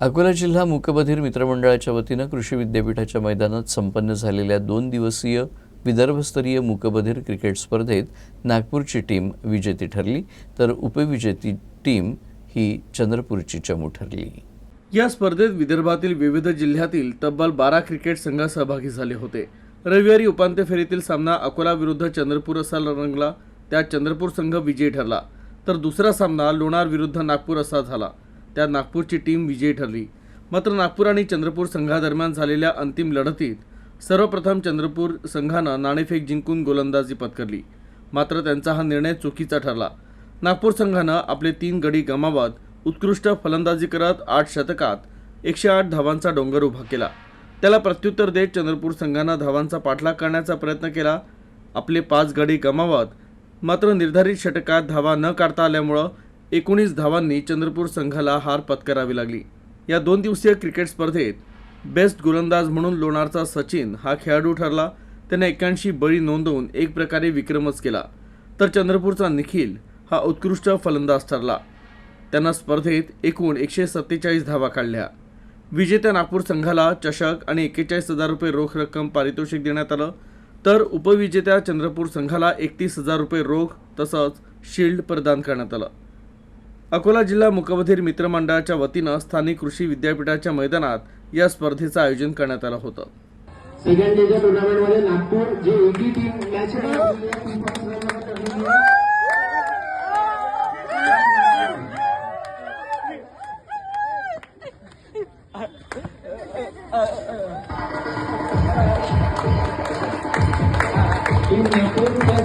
अकोला जिल्हा मूकबधीर मित्रमंडळाच्या वतीनं कृषी विद्यापीठाच्या मैदानात संपन्न झालेल्या दोन दिवसीय विदर्भस्तरीय मूकबधीर क्रिकेट स्पर्धेत नागपूरची टीम विजेती ठरली तर उपविजेती टीम ही चंद्रपूरची चमू ठरली. या स्पर्धेत विदर्भातील विविध जिल्ह्यातील तब्बल बारा क्रिकेट संघ सहभागी झाले होते. रविवारी उपांत्य फेरीतील सामना अकोला विरुद्ध चंद्रपूर असा रंगला त्यात चंद्रपूर संघ विजयी ठरला. तर दुसरा सामना लोणार विरुद्ध नागपूर असा झाला. त्यात नागपूरची टीम विजयी ठरली. मात्र नागपूर आणि चंद्रपूर संघादरम्यान झालेल्या अंतिम लढतीत सर्वप्रथम चंद्रपूर संघानं नाणेफेक जिंकून गोलंदाजी पत्करली. मात्र त्यांचा हा निर्णय चुकीचा ठरला. नागपूर संघानं आपले तीन गडी गमावत उत्कृष्ट फलंदाजी करत आठ शतकात एकशे आठ धावांचा डोंगर उभा केला. त्याला प्रत्युत्तर देत चंद्रपूर संघानं धावांचा पाठलाग करण्याचा प्रयत्न केला. आपले पाच गडी गमावत मात्र निर्धारित षटकात धावा न काढता आल्यामुळं एकोणीस धावांनी चंद्रपूर संघाला हार पत्करावी लागली. या दोन दिवसीय क्रिकेट स्पर्धेत बेस्ट गोलंदाज म्हणून लोणारचा सचिन हा खेळाडू ठरला. त्याने एक्क्याऐंशी बळी नोंदवून एक प्रकारे विक्रमच केला. तर चंद्रपूरचा निखिल हा उत्कृष्ट फलंदाज ठरला. त्यांना स्पर्धेत एकूण एकशे सत्तेचाळीस धावा काढल्या. विजेत्या नागपूर संघाला चषक आणि एक्केचाळीस हजार रुपये रोख रक्कम पारितोषिक देण्यात आलं. तर उपविजेत्या चंद्रपूर संघाला एकतीस हजार रुपये रोख तसंच शिल्ड प्रदान करण्यात आलं. अकोला जिल्हा मुकबधीर मित्र मंडळाच्या वतीनं स्थानिक कृषी विद्यापीठाच्या मैदानात या स्पर्धेचं आयोजन करण्यात आलं होतं. सेकंड डेच्या टुर्नामेंटमध्ये नागपूर जे टीम मॅच नागपूर